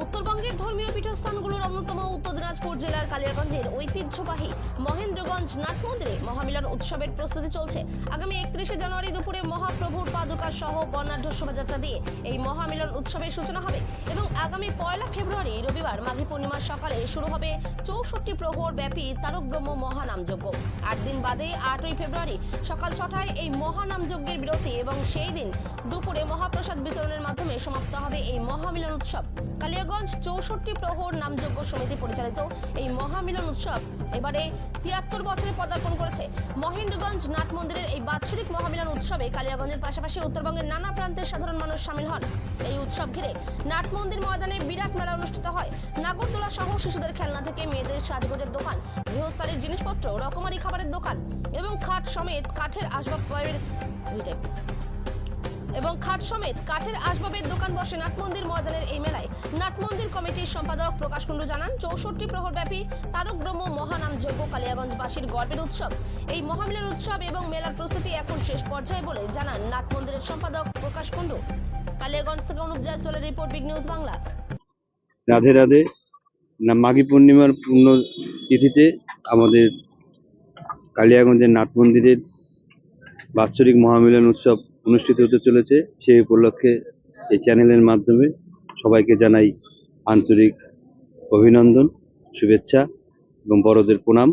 উত্তরবঙ্গের ধর্মীয় পীঠস্থানগুলোর অন্যতম উত্তর দিনাজপুর জেলার কালিয়াগঞ্জের ঐতিহ্যবাহী মহেন্দ্রগঞ্জ নাট মন্দিরে মহামিলন উৎসবের প্রস্তুতি চলছে। আগামী একত্রিশে জানুয়ারি দুপুরে মহাপ্রভুর পাদুকা সহ বর্ণাঢ্য শোভাযাত্রা দিয়ে এই মহামিলন উৎসবের সূচনা হবে এবং আগামী পয়লা ফেব্রুয়ারি, রবিবার মাঘী পূর্ণিমার সকালে শুরু হবে চৌষট্টি প্রহর ব্যাপী তারক ব্রহ্ম মহানামযজ্ঞ। আট দিন বাদে আটই ফেব্রুয়ারি সকাল ছটায় এই মহানামযজ্ঞের বিরতি এবং সেই দিন দুপুরে মহাপ্রসাদ বিতরণের মাধ্যমে সমাপ্ত হবে এই মহামিলন উৎসব। কালিয়াগঞ্জ চৌষট্টি প্রহর নামযজ্ঞ সমিতি পরিচালিত এই মহামিলন উৎসব এবারে তিয়াত্তর বছরে পদার্পণ করেছে। মহেন্দ্রগঞ্জ নাট মন্দিরের এই বাৎসরিক মহামিলন উৎসবে কালিয়াগঞ্জের পাশাপাশি উত্তরবঙ্গের নানা প্রান্তের সাধারণ মানুষ সামিল হন। এই উৎসব ঘিরে নাট মন্দির ময়দানে বিরাট মেলা অনুষ্ঠিত হয়। নাগরদোলা সহ শিশুদের খেলনা থেকে মেয়েদের সাজগোজের দোকান, গৃহস্থালির জিনিসপত্র, রকমারি খাবারের দোকান এবং খাট সমেত কাঠের আসবাবপত্রের এবং খাট সমেত কাঠের আসবাবের দোকান বসে নাট মন্দির ময়দানের এই মেলায় নাট মন্দির কমিটির সম্পাদক প্রকাশ কুণ্ডু জানান, চৌষট্টি প্রহরব্যাপী তারক ব্রহ্ম মহানাম যজ্ঞ কালিয়াগঞ্জবাসীর গর্বের উৎসব। এই মহামিলন উৎসব এবং মেলার প্রস্তুতি এখন শেষ পর্যায়ে বলে জানান নাট মন্দিরের সম্পাদক প্রকাশ কুণ্ডু। কালিয়াগঞ্জ থেকে Anup জয়সওয়ালের report, big news Bangla. Radhe Radhe. না, মাঘী পূর্ণিমার পূর্ণ তিথিতে আমাদের কালিয়াগঞ্জের নাথ মন্দিরের বাৎসরিক মহামিলন উৎসব অনুষ্ঠিত হতে চলেছে। সেই উপলক্ষে এই চ্যানেলের মাধ্যমে সবাইকে জানাই আন্তরিক অভিনন্দন, শুভেচ্ছা এবং বড়দের প্রণাম।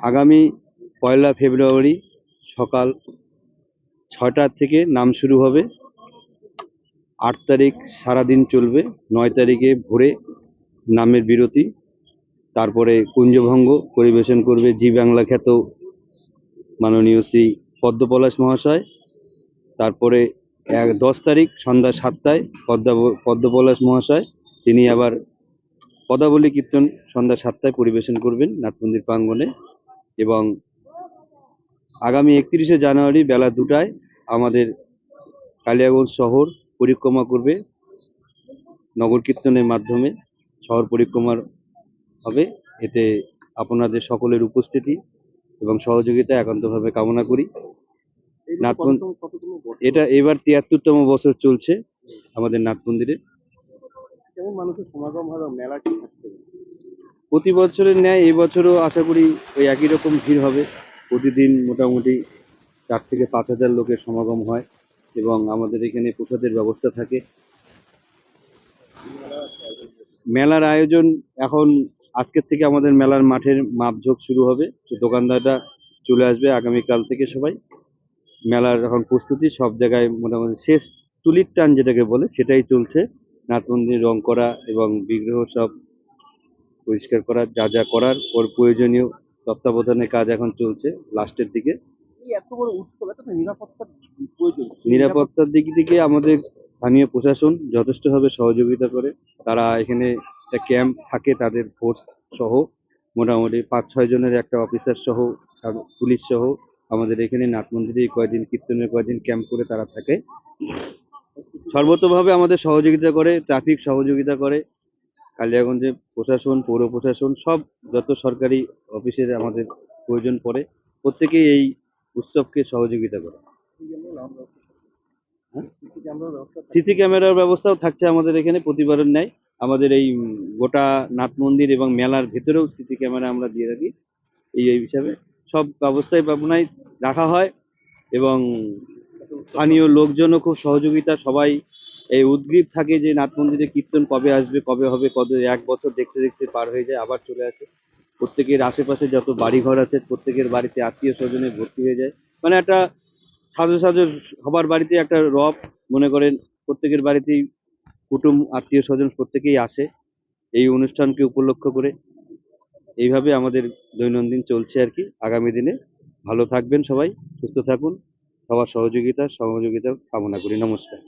আগামী পয়লা ফেব্রুয়ারি সকাল ছটার থেকে নাম শুরু হবে। আট তারিখ সারাদিন চলবে। নয় তারিখে ভোরে নামের বিরতি। তারপরে কুঞ্জভঙ্গ পরিবেশন করবে জি বাংলা খ্যাত মাননীয় শ্রী পদ্মপলাশ মহাশয়। তারপরে এক দশ তারিখ সন্ধ্যা সাতটায় পদ্মা পদ্মপলাশ মহাশয়, তিনি আবার পদাবলী কীর্তন সন্ধ্যা সাতটায় পরিবেশন করবেন নাটমন্দির প্রাঙ্গণে এবং আগামী একত্রিশে জানুয়ারি বেলা দুটায় আমাদের কালিয়াগঞ্জ শহর পরিক্রমা করবে। নগর কীর্তনের মাধ্যমে শহর পরিক্রমার হবে। এতে আপনাদের সকলের উপস্থিতি এবং সহযোগিতা একান্তভাবে কামনা করি। এটা এবার তিয়াত্তরতম বছর চলছে আমাদের নাথ মন্দিরে প্রতি বছরের ন্যায় এবছরও আশা করি ওই একই রকম ভিড় হবে। প্রতিদিন মোটামুটি চার থেকে পাঁচ হাজার লোকের সমাগম হয় এবং আমাদের এখানে প্রসাদের ব্যবস্থা থাকে। মেলার আয়োজন এখন আজকের থেকে আমাদের মেলার মাঠের মাপঝোঁক শুরু হবে। দোকানদাররা চলে আসবে আগামীকাল থেকে সবাই। মেলার এখন প্রস্তুতি সব জায়গায় মোটামুটি শেষ তুলির টান যেটাকে বলে সেটাই চলছে। নাট মন্দির রং করা এবং বিগ্রহ সব পরিষ্কার করা যা যা করার ওর প্রয়োজনীয় তত্ত্বাবধানের কাজ এখন চলছে লাস্টের দিকে। নিরাপত্তার দিক থেকে আমাদের স্থানীয় প্রশাসন যথেষ্টভাবে সহযোগিতা করে। তারা এখানে একটা ক্যাম্প থাকে তাদের ফোর্স সহ মোটামুটি পাঁচ ছয় জনের একটা অফিসার সহ পুলিশ সহ আমাদের এখানে নাট মন্দিরে কয়দিন কীর্তনের কয়দিন ক্যাম্প করে তারা থাকে। সর্বতভাবে আমাদের সহযোগিতা করে ট্রাফিক সহযোগিতা করে। কালিয়াগঞ্জে প্রশাসন, পৌর প্রশাসন সব যত সরকারি অফিসের আমাদের প্রয়োজন পড়ে, প্রত্যেকেই এই উৎসবকে সহযোগিতা করে? সিসি ক্যামেরার ব্যবস্থাও থাকছে আমাদের এখানে, প্রতিবারের ন্যায়। আমাদের এই গোটা নাথ মন্দির এবং মেলার ভেতরেও সিসি ক্যামেরা আমরা দিয়ে রাখি এই এই হিসাবে। সব ব্যবস্থায় ভাবনায় রাখা হয় এবং স্থানীয় লোকজনও খুব সহযোগিতা, সবাই এই উদ্গ্রীব থাকে যে নাথ মন্দিরে কীর্তন কবে আসবে, কবে হবে, কত এক বছর দেখতে দেখতে পার হয়ে যায়, আবার চলে আসে। প্রত্যেকের আশেপাশে যত বাড়িঘর আছে, প্রত্যেকের বাড়িতে আত্মীয় স্বজনে ভর্তি হয়ে যায়। মানে একটা সাজো সাজো সবার বাড়িতে একটা রব, মনে করেন প্রত্যেকের বাড়িতেই কুটুম, আত্মীয় স্বজন প্রত্যেকেই আসে এই অনুষ্ঠানকে উপলক্ষ করে। এইভাবে আমাদের দৈনন্দিন চলছে আর কি। আগামী দিনে ভালো থাকবেন সবাই, সুস্থ থাকুন। সবার সহযোগিতা সহযোগিতা কামনা করি। নমস্কার।